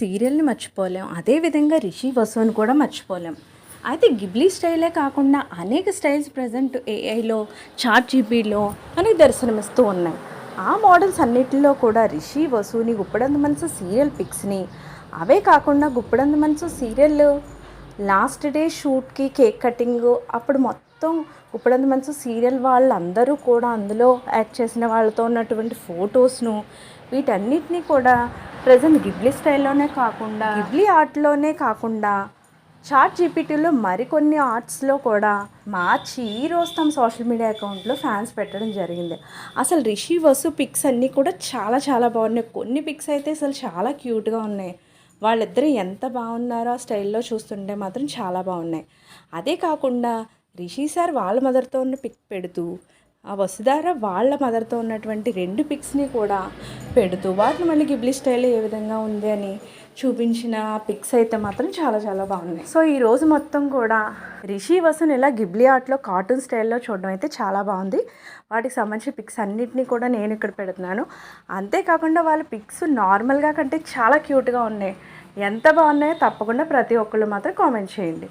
సీరియల్ని మర్చిపోలేం. అదేవిధంగా రిషి వసుని కూడా మర్చిపోలేం. అయితే గిబ్లీ స్టైలే కాకుండా అనేక స్టైల్స్ ప్రజెంట్ ఏఐలో చాట్ జీబీలో అనేక దర్శనమిస్తూ ఉన్నాయి. ఆ మోడల్స్ అన్నిటిలో కూడా రిషి వసుని గుప్పడంత మనసు సీరియల్ పిక్స్ని అవే కాకుండా Guppedantha Manasu serial last day షూట్కి cake cutting అప్పుడు మొత్తం గుప్పడంత మనసు సీరియల్ వాళ్ళందరూ కూడా అందులో యాక్ట్ చేసిన వాళ్ళతో ఉన్నటువంటి ఫొటోస్ను వీటన్నిటినీ కూడా ప్రజెంట్ గిబ్లీ స్టైల్లోనే కాకుండా గిబ్లీ ఆర్ట్లోనే కాకుండా చాట్ జీపీటీలో మరికొన్ని ఆర్ట్స్లో కూడా మార్చి ఈ రోజు తమ సోషల్ మీడియా అకౌంట్లో ఫ్యాన్స్ పెట్టడం జరిగింది. అసలు రిషి వసు పిక్స్ అన్నీ కూడా చాలా చాలా బాగున్నాయి. కొన్ని పిక్స్ అయితే అసలు చాలా క్యూట్గా ఉన్నాయి. వాళ్ళిద్దరూ ఎంత బాగున్నారో ఆ స్టైల్లో చూస్తుంటే మాత్రం చాలా బాగున్నాయి. అదే కాకుండా రిషి సార్ వాళ్ళ మదర్తో ఉన్న పిక్ పెడుతూ ఆ వసుధార వాళ్ళ మదర్తో ఉన్నటువంటి రెండు పిక్స్ని కూడా పెడుతూ వాటిని మళ్ళీ గిబ్లీ స్టైల్ ఏ విధంగా ఉంది అని చూపించిన పిక్స్ అయితే మాత్రం చాలా చాలా బాగున్నాయి. సో ఈ రోజు మొత్తం కూడా రిషి వసన్ ఇలా గిబ్లీ ఆర్ట్లో కార్టూన్ స్టైల్లో చూడడం అయితే చాలా బాగుంది. వాటికి సంబంధించిన పిక్స్ అన్నిటినీ కూడా నేను ఇక్కడ పెడుతున్నాను. అంతేకాకుండా వాళ్ళ పిక్స్ నార్మల్గా కంటే చాలా క్యూట్గా ఉన్నాయి. ఎంత బాగున్నాయో తప్పకుండా ప్రతి ఒక్కళ్ళు మాత్రం కామెంట్ చేయండి.